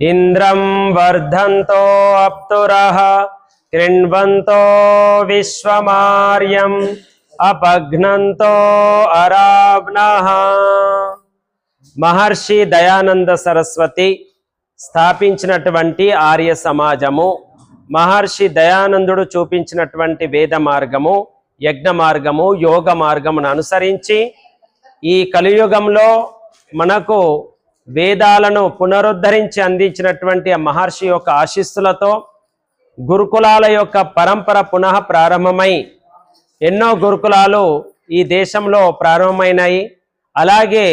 ఇంద్రం వర్ధంతో అప్తుర కృణ్వంతో విశ్వమార్యం అపఘ్నంతో అరాబ్న మహర్షి దయానంద సరస్వతి స్థాపించినటువంటి ఆర్య సమాజము మహర్షి దయానందుడు చూపించినటువంటి వేద మార్గము యజ్ఞ మార్గము యోగ మార్గమును అనుసరించి ఈ కలియుగంలో మనకు వేదాలను పునరుద్ధరించి అందించినటువంటి మహర్షి యొక్క ఆశీస్సులతో గురుకులాల యొక్క పరంపర పునః ప్రారంభమై ఎన్నో గురుకులాలు ఈ దేశంలో ప్రారంభమైనాయి. అలాగే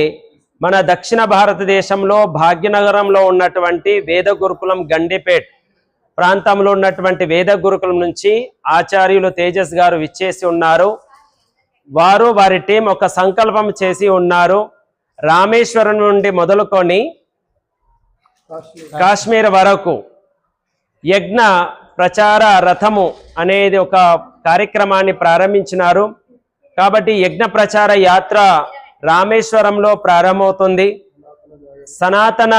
మన దక్షిణ భారతదేశంలో భాగ్యనగరంలో ఉన్నటువంటి వేద గురుకులం గండిపేట్ ప్రాంతంలో ఉన్నటువంటి వేద గురుకులం నుంచి ఆచార్యులు తేజస్ గారు విచ్చేసి ఉన్నారు. వారు వారి టీం ఒక సంకల్పం చేసి ఉన్నారు. రామేశ్వరం నుండి మొదలుకొని కాశ్మీర్ వరకు యజ్ఞ ప్రచార రథము అనేది ఒక కార్యక్రమాన్ని ప్రారంభించినారు. కాబట్టి యజ్ఞ ప్రచార యాత్ర రామేశ్వరంలో ప్రారంభమవుతుంది. సనాతన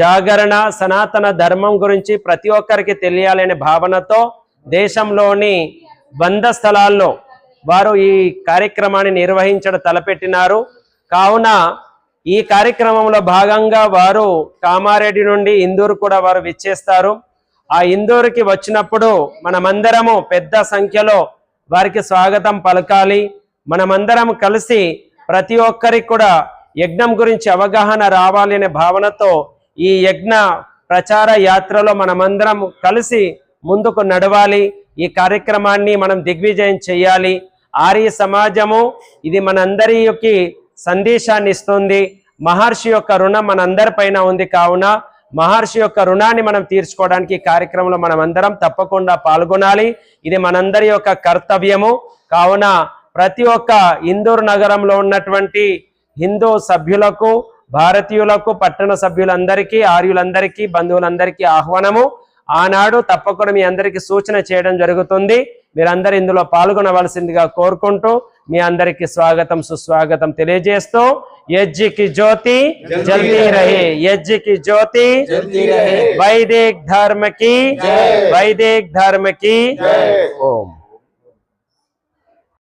జాగరణ సనాతన ధర్మం గురించి ప్రతి ఒక్కరికి తెలియాలనే భావనతో దేశంలోని వంద స్థలాల్లో వారు ఈ కార్యక్రమాన్ని నిర్వహించడం తలపెట్టినారు. కావున ఈ కార్యక్రమంలో భాగంగా వారు కామారెడ్డి నుండి ఇందూరు కూడా వారు విచ్చేస్తారు. ఆ ఇందూరుకి వచ్చినప్పుడు మనమందరము పెద్ద సంఖ్యలో వారికి స్వాగతం పలకాలి. మనమందరం కలిసి ప్రతి ఒక్కరికి కూడా యజ్ఞం గురించి అవగాహన రావాలి అనే భావనతో ఈ యజ్ఞ ప్రచార యాత్రలో మనమందరం కలిసి ముందుకు నడవాలి. ఈ కార్యక్రమాన్ని మనం దిగ్విజయం చేయాలి. ఆర్య సమాజము ఇది మనందరికి సందేశాన్ని ఇస్తుంది. మహర్షి యొక్క రుణం మనందరిపైన ఉంది కావున మహర్షి యొక్క రుణాన్ని మనం తీర్చుకోవడానికి కార్యక్రమంలో మనం అందరం తప్పకుండా పాల్గొనాలి. ఇది మనందరి యొక్క కర్తవ్యము. కావున ప్రతి ఒక్క ఇందూరు నగరంలో ఉన్నటువంటి హిందూ సభ్యులకు భారతీయులకు పట్టణ సభ్యులందరికీ ఆర్యులందరికీ బంధువులందరికీ ఆహ్వానము. ఆనాడు తప్పకుండా మీ అందరికీ సూచన చేయడం జరుగుతుంది. మీరందరూ ఇందులో పాల్గొనవలసిందిగా కోరుకుంటూ మీ అందరికీ స్వాగతం సుస్వాగతం తెలియజేస్తూ యజ్జికి జ్యోతి జల్దీ రహే యజ్జికి జ్యోతి వైదిక్ ధర్మకి వైదిక్ ధర్మకి ఓం.